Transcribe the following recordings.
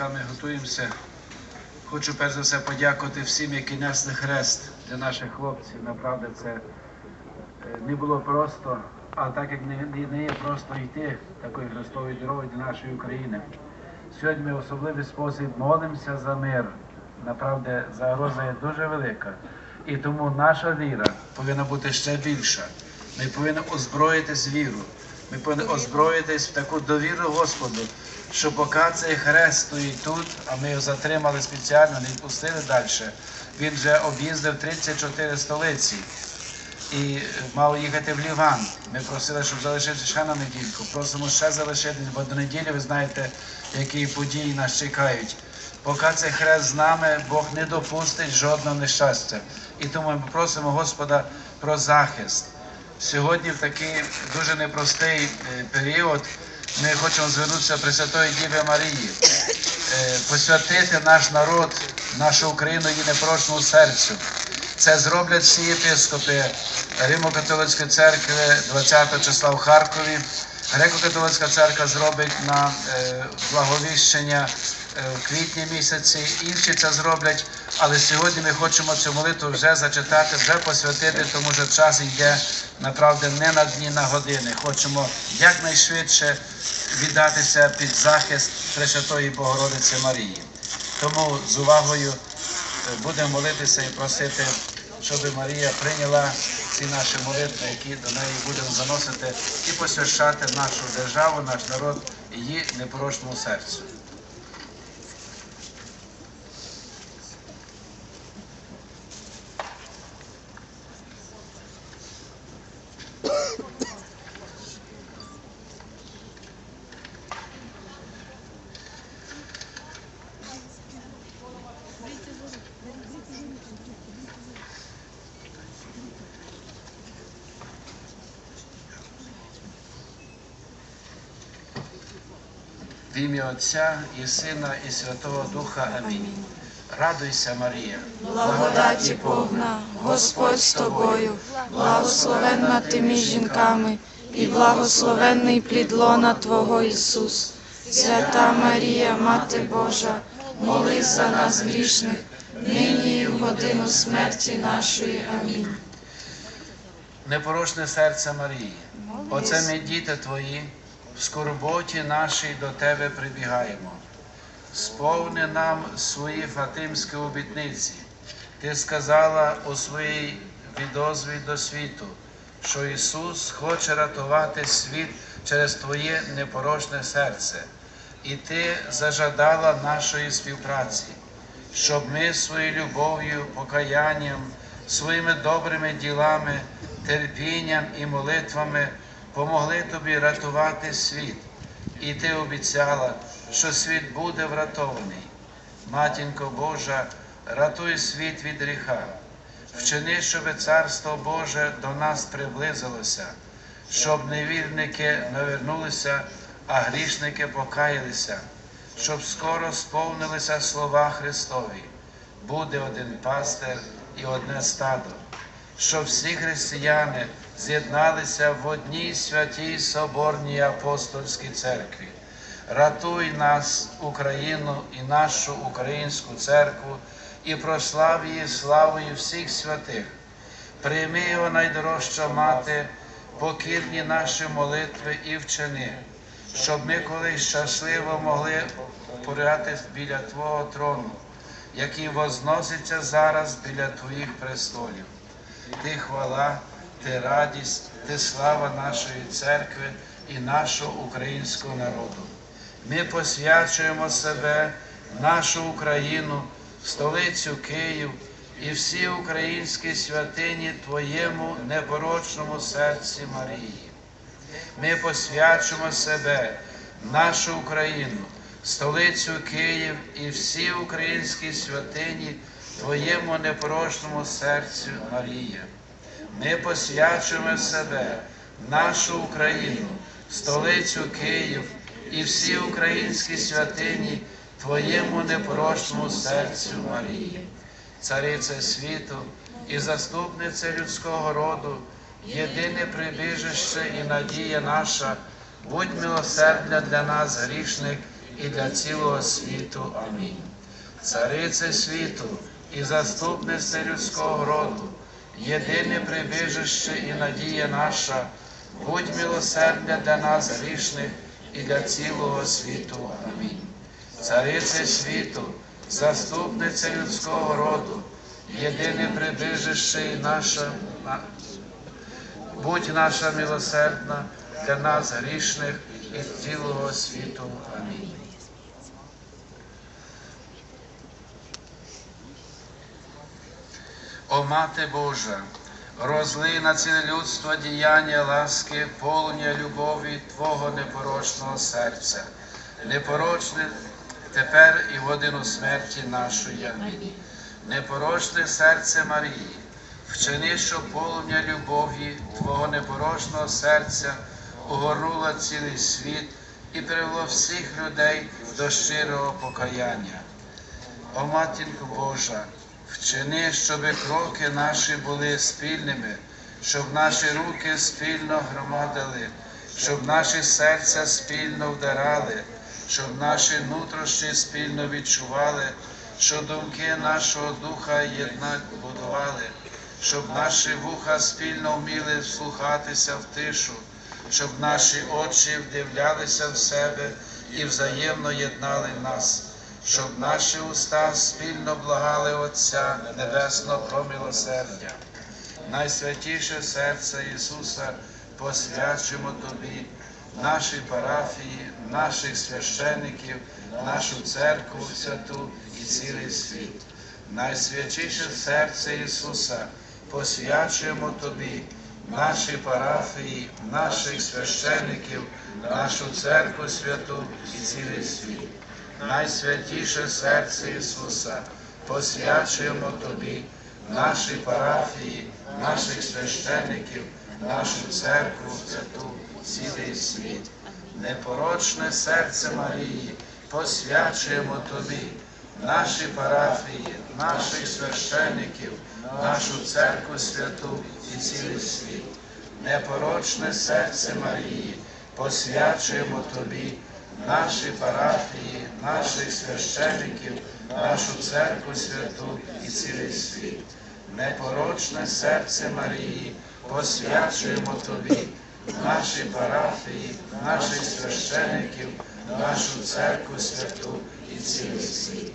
поки ми готуємося, хочу перш за все подякувати всім, які несли хрест для наших хлопців. Направда, це е, не було просто, а так як не, не, є просто йти такою хрестовою дорогою для нашої України. Сьогодні ми в особливий спосіб молимося за мир. Направда, загроза є дуже велика. І тому наша віра повинна бути ще більша. Ми повинні озброїтись віру. Ми повинні озброїтись в таку довіру Господу, що поки цей хрест стоїть тут, а ми його затримали спеціально, не відпустили далі. Він вже об'їздив 34 столиці і мав їхати в Ліван. Ми просили, щоб залишитися ще на недільку. Просимо ще залишитись, бо до неділі ви знаєте, які події нас чекають. Поки цей хрест з нами, Бог не допустить жодного нещастя. І тому ми просимо Господа про захист. Сьогодні в такий дуже непростий е, період ми хочемо звернутися Пресвятої Діви Марії, е, посвятити наш народ, нашу Україну її непрошному серцю. Це зроблять всі єпископи Римо-католицької церкви 20 числа в Харкові. Греко-католицька церква зробить на е, благовіщення в квітні місяці, інші це зроблять. Але сьогодні ми хочемо цю молитву вже зачитати, вже посвятити, тому що час йде направді не на дні, на години. Хочемо якнайшвидше віддатися під захист Пресвятої Богородиці Марії. Тому з увагою е, будемо молитися і просити, щоб Марія прийняла ці наші молитви, які до неї будемо заносити, і посвящати нашу державу, наш народ її непорочному серцю. Ім'я Отця і Сина, і Святого Духа. Амінь. Радуйся, Марія. Благодаті повна, Господь з тобою, благословенна ти між жінками, і благословенний плід лона Твого Ісус. Свята Марія, Мати Божа, молись за нас грішних, нині і в годину смерті нашої. Амінь. Непорочне серце Марії. Оце ми, діти твої, в скорботі нашій до тебе прибігаємо. Сповни нам свої фатимські обітниці. Ти сказала у своїй відозві до світу, що Ісус хоче рятувати світ через Твоє непорочне серце, і Ти зажадала нашої співпраці, щоб ми своєю любов'ю, покаянням, своїми добрими ділами, терпінням і молитвами помогли тобі рятувати світ. І ти обіцяла, що світ буде врятований. Матінко Божа, рятуй світ від гріха, вчини, щоб царство Боже до нас приблизилося, щоб невірники навернулися, а грішники покаялися, щоб скоро сповнилися слова Христові. Буде один пастир і одне стадо, щоб всі християни з'єдналися в одній святій соборній апостольській церкві. Ратуй нас, Україну і нашу українську церкву, і прослав її славою всіх святих. Прийми його найдорожча мати, покірні наші молитви і вчини, щоб ми колись щасливо могли порятись біля Твого трону, який возноситься зараз біля Твоїх престолів. Ти хвала, ти радість, ти слава нашої церкви і нашого українського народу. Ми посвячуємо себе, нашу Україну, столицю Київ і всі українські святині Твоєму непорочному серці Марії. Ми посвячуємо себе, нашу Україну, столицю Київ і всі українські святині Твоєму непорочному серцю Марія. Ми посвячуємо себе, нашу Україну, столицю Київ і всі українські святині Твоєму непорочному серцю Марії, царице світу і заступнице людського роду, єдине прибіжище і надія наша, будь милосердна для нас, грішних, і для цілого світу. Амінь. Царице світу і заступниця людського роду, єдине прибіжище і надія наша, будь милосердя для нас грішних і для цілого світу. Амінь. Царице світу, заступниця людського роду, єдине прибіжище і наша, будь наша милосердна для нас грішних і цілого світу. Амінь. О Мати Божа, розлий на ціле людство діяння ласки, полум'я любові Твого непорочного серця, непорочне тепер і годину смерті нашої. Непорочне серце Марії, вчини, що полум'я любові Твого непорочного серця огорнуло цілий світ і привело всіх людей до щирого покаяння. О матінко Божа, вчини, щоб кроки наші були спільними, щоб наші руки спільно громадили, щоб наші серця спільно вдарали, щоб наші нутрощі спільно відчували, щоб думки нашого духа єднать будували, щоб наші вуха спільно вміли вслухатися в тишу, щоб наші очі вдивлялися в себе і взаємно єднали нас щоб наші уста спільно благали Отця Небесного про милосердя. Найсвятіше серце Ісуса посвячимо Тобі, нашій парафії, наших священиків, нашу церкву святу і цілий світ. Найсвятіше серце Ісуса посвячуємо Тобі, наші парафії, наших священиків, нашу церкву святу і цілий світ найсвятіше серце Ісуса, посвячуємо Тобі, наші парафії, наших священиків, нашу церкву святу, цілий світ. Непорочне серце Марії, посвячуємо Тобі, наші парафії, наших священиків, нашу церкву святу і цілий світ. Непорочне серце Марії, посвячуємо Тобі, наші парафії, наших священиків, нашу церкву святу і цілий світ. Непорочне серце Марії, посвячуємо Тобі, наші парафії, наших священиків, нашу церкву святу і цілий світ.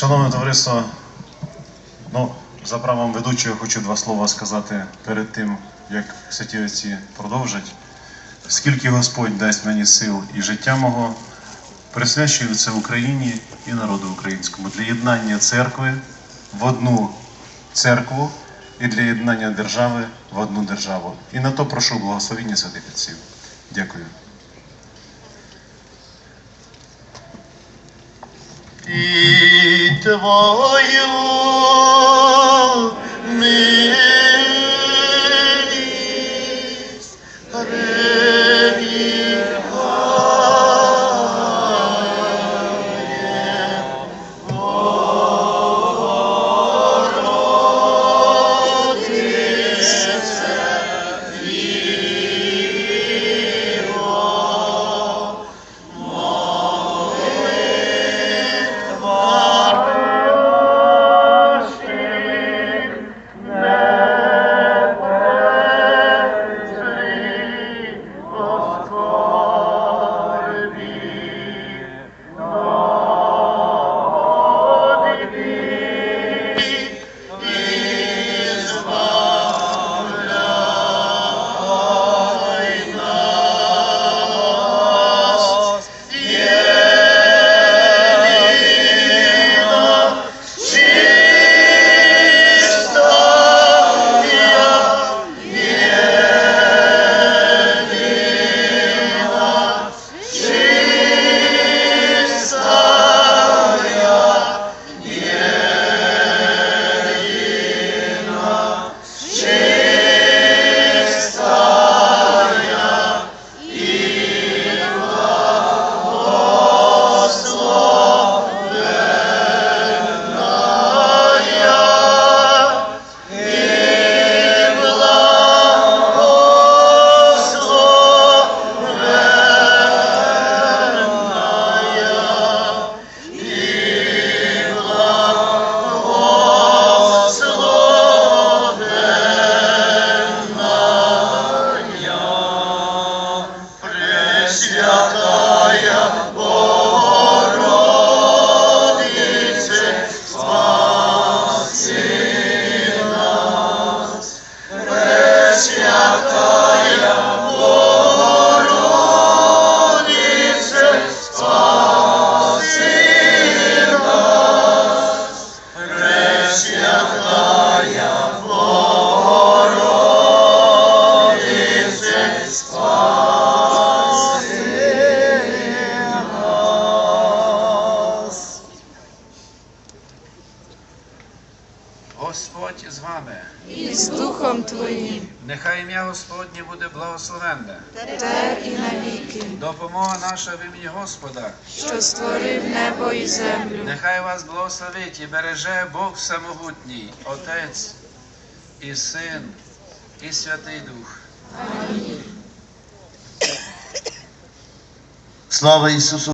Шановне товариство, ну, за правом ведучого хочу два слова сказати перед тим, як святі отці продовжать. Скільки Господь дасть мені сил і життя мого, присвячую це Україні і народу українському для єднання церкви в одну церкву і для єднання держави в одну державу. І на то прошу благословення святих отців. Дякую. і Твою Нехай ім'я Господнє буде благословенне. тепер і навіки, Допомога наша в імені Господа. що створив небо і землю. Нехай вас благословить і береже Бог Самогутній, Отець і Син, і Святий Дух. Слава Ісусу